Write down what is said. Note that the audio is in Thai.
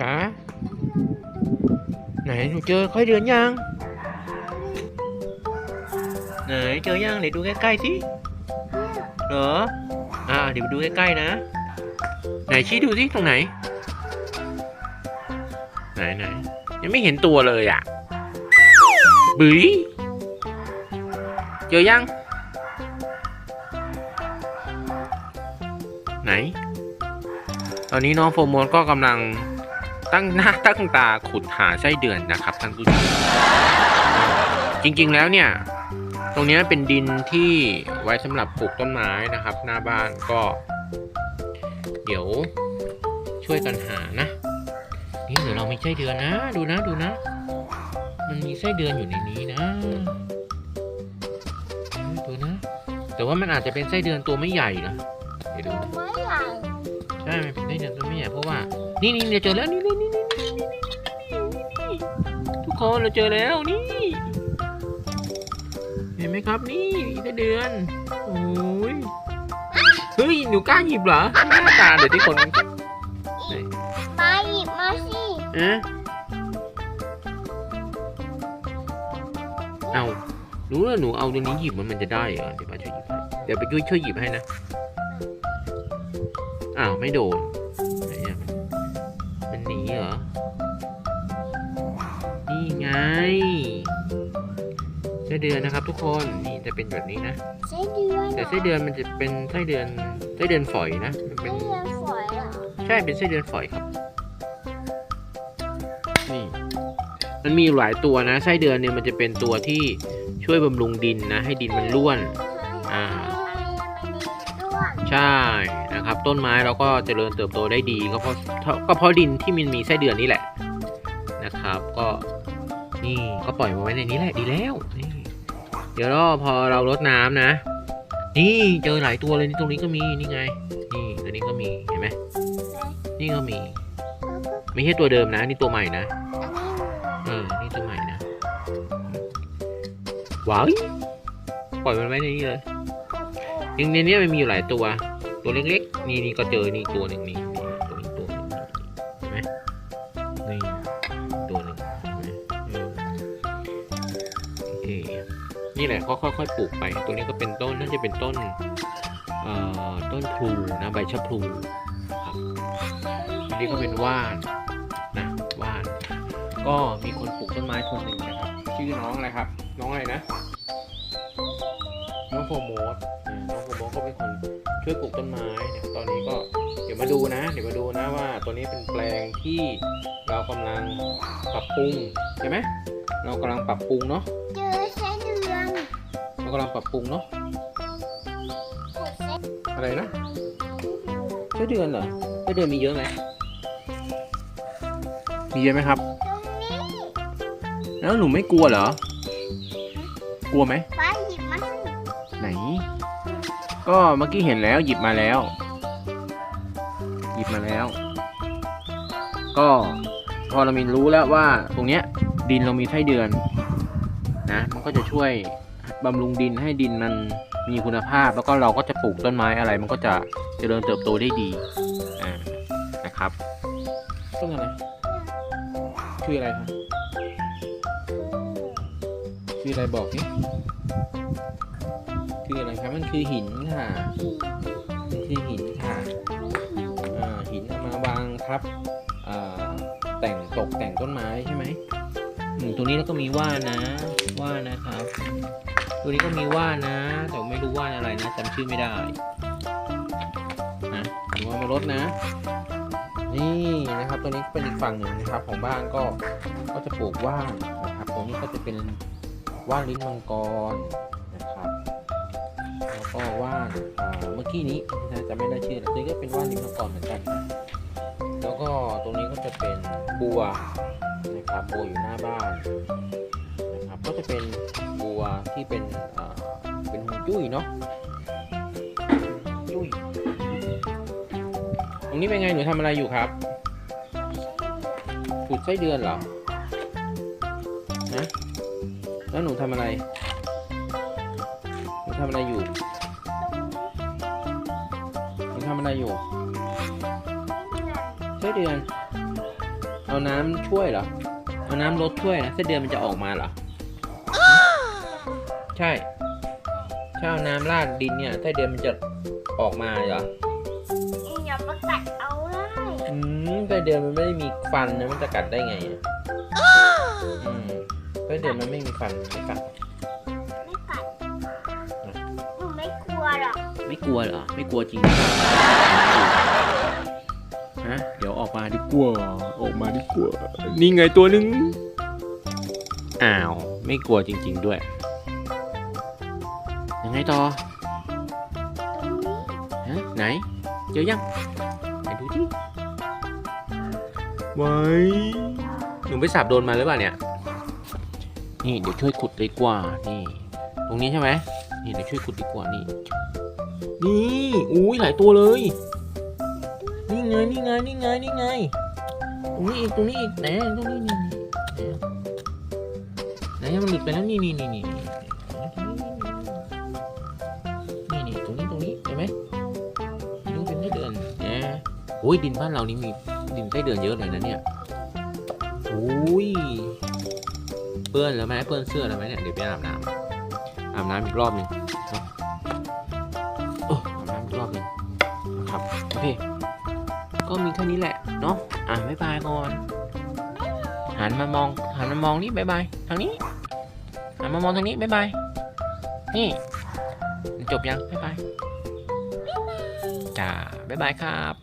จ๋าไหนหนูเจอค่อยเดือนยังไหนเจอยังไหนดูใกล้ๆสิเหรออ่าเดี๋ยวดูใกล้ๆนะ ไหนชี้ดูสิตรงไหน ไหนไหนยังไม่เห็นตัวเลยอะบุ๋ยเจอยัง ไหน ตอนนี้น้องโฟร์โมนก็กำลัง ตั้งหน้าตั้งตาขุดหาไส้เดือนนะครับท่านผู้ชมจริงๆแล้วเนี่ย ตรงนี้เป็นดินที่ไว้สำหรับปลูกต้นไม้นะครับ หน้าบ้านก็ เดี๋ยวช่วยกันหานะ นี่เดี๋ยวเรามีไส้เดือนนะ ดูนะดูนะ มันมีไส้เดือนอยู่ในนี้นะดูนะ แต่ว่ามันอาจจะเป็นไส้เดือนตัวไม่ใหญ่นะเดี๋ยวดูนะไม่ใหญ่ใช่มันเป็นไส้เดือนตัวไม่ใหญ่เพราะว่า นี่นี่เดี๋ยวเจอแล้วนี่ ทุกคนเราเจอแล้วนี่ เห็นไหมครับนี่ไส้เดือนโอ้ยเฮ้ยหนูกล้าหยิบเหรอหน้าตาเดี๋ยวที่คนมาหยิบมาสิเอ๊ะเอารู้แล้วหนูเอาตรงนี้หยิบมันมันจะได้เหรอเดี๋ยวป้าช่วยหยิบให้เดี๋ยวไปช่วยช่วยหยิบให้นะอ้าวไม่โดนไหนอะมันมันหนีเหรอนี่ ไงไส้เดือนนะครับ ทุกคนนี่จะเป็นแบบนี้นะไส้เดือนแต่ไส้เดือนมันจะเป็นไส้เดือนไส้เดือนฝอยนะมันไส้เป็นเดือนฝอยเหรอใช่เป็นไส้เดือนฝอยครับ นี่ มันมีอยู่หลายตัวนะไส้เดือนเนี่ยมันจะเป็นตัวที่ช่วยบำรุงดินนะ ให้ดินมันร่วน อ่า ใช่นะครับ ต้นไม้เราก็เจริญเติบโตได้ดีก็เพราะก็เพราะดินที่มันมีไส้เดือนนี่แหละนะครับก็นี่ ก็ปล่อยมาไว้ในนี้แหละดีแล้วนี่เดี๋ยวรอพอเรารดน้ำนะ นี่เจอหลายตัวเลยนี่ตรงนี้ก็มีนี่ไง นี่ตัวนี้ก็มีเห็นไหมนี่ก็มี ไม่ใช่ตัวเดิมนะ นี่ตัวใหม่นะเออนี่ตัวใหม่นะว้าวปล่อยมันไว้ในนี้เลยยังในนี้มันมีอยู่หลายตัว ตัวเล็กๆ นี่นี่ก็เจอนี่ตัวหนึ่งนี่ นี่แหละค่อยๆค่อยๆปลูกไป ตัวนี้ก็เป็นต้นน่าจะเป็นต้นต้นพลูนะใบชะพลูครับอันนี้ก็เป็นว่านนะว่านก็มีคนปลูกต้นไม้คนหนึ่งนะครับ ชื่อน้องอะไรครับ น้องอะไรนะน้องโฟโมสอ่าน้องโฟโมสก็เป็นคนช่วยปลูกต้นไม้เนี่ยตอนนี้ก็เดี๋ยวมาดูนะ เดี๋ยวมาดูนะว่าตัวนี้เป็นแปลงที่เรากำลังปรับปรุงใช่ไหมเรากำลังปรับปรุงเนาะ กำลังปรับปรุงเนาะกดไส้อะไรนะไส้เดือนเหรอไส้เดือนมีเยอะไหมมีเยอะไหมครับตรงนี้แล้วหนูไม่กลัวเหรอ กลัวไหมป้าหยิบมาสิไหน ก็เมื่อกี้เห็นแล้วหยิบมาแล้ว หยิบมาแล้ว ก็พอเรามีรู้แล้วว่าตรงเนี้ยดินเรามีไส้เดือนนะ มันก็จะช่วย บำรุงดินให้ดินมันมีคุณภาพ แล้วก็เราก็จะปลูกต้นไม้อะไร มันก็จะเจริญเติบโตได้ดีอ่านะครับต้นอะไรชื่ออะไรครับชื่ออะไรบอกนี่คืออะไรครับมันคือหินค่ะมันคือหินค่ะหินเอามาวางทับแต่งตกแต่งต้นไม้ใช่ไหมตรงนี้แล้วก็มีว่านะว่านะครับ ตัวนี้ก็มีว่านนะ แต่ไม่รู้ว่านอะไรนะจำชื่อไม่ได้นะหรือว่ามารดนะ นี่นะครับ ตัวนี้เป็นอีกฝั่งหนึ่งนะครับ ของบ้านก็ก็จะปลูกว่านนะครับตรงนี้ก็จะเป็นว่านลิ้นมังกรนะครับแล้วก็ว่านเมื่อกี้นี้นะจะไม่ได้ชื่อตัวนี้ก็เป็นว่านลิ้นมังกรเหมือนกัน แล้วก็ตรงนี้ก็จะเป็นบัวนะครับบัวอยู่หน้าบ้าน ก็จะเป็นบัวที่เป็นอ่าเป็นฮวงจุ้ยเนาะจุ้ยตรงนี้เป็นไงหนูทำอะไรอยู่ครับขุดไส้เดือนเหรอนะแล้วหนูทำอะไร หนูทำอะไรอยู่ หนูทำอะไรอยู่ไส้เดือน เอาน้ำช่วยเหรอ เอาน้ำลดช่วยนะไส้เดือนมันจะออกมาเหรอ ใช่ถ้าเอาน้ำราดดินเนี่ยไส้เดือนมันจะออกมาเหรออย่ามากัดเอาได้อืมไส้เดือนมันไม่ได้มีฟันนะมันจะกัดได้ไงอะอืมไส้เดือนมันไม่มีฟันไม่กัดไม่กัดหนูไม่กลัวหรอกไม่กลัวเหรอไม่กลัวจริงฮะเดี๋ยวออกมาดีกว่าออกมาดีกว่านี่ไงตัวหนึ่งอ้าว ไม่กลัวจริง ๆ ด้วย ยังไงต่อตรงนี้ฮะไหน เจอยัง ไหนดูที่ไว้หนูไปสับโดนมาหรือเปล่าเนี่ย นี่เดี๋ยวช่วยขุดดีกว่า นี่ ตรงนี้ใช่ไหมนี่เดี๋ยวช่วยขุดดีกว่านี่ นี่อุ้ยหลายตัวเลย นี่ไงนี่ไงนี่ไงนี่ไง ตรงนี้อีกตรงนี้อีกไหนตรงนี้นี่นี่ไหนไหนมันหลุดไปแล้วนี่นี่นี่นี่นี่นี่ โอ้ยดินบ้านเรานี่มีดินไส้เดือนเยอะเลยนะเนี่ยโอ้ยเปื้อนแล้วไหมเปื้อนเสื้อแล้วไหมเนี่ยเดี๋ยวไปอาบน้ำอาบน้ำอีกรอบหนึ่งโอ้อาบน้ำอีกรอบหนึ่งนะครับโอเคก็มีแค่นี้แหละเนาะอะบ๊ายบายก่อนหันมามองหันมามองนี่บ๊ายบายทางนี้หันมามองทางนี้บ๊ายบายนี่จบยังบ๊ายบายจ้าบ๊ายบายครับ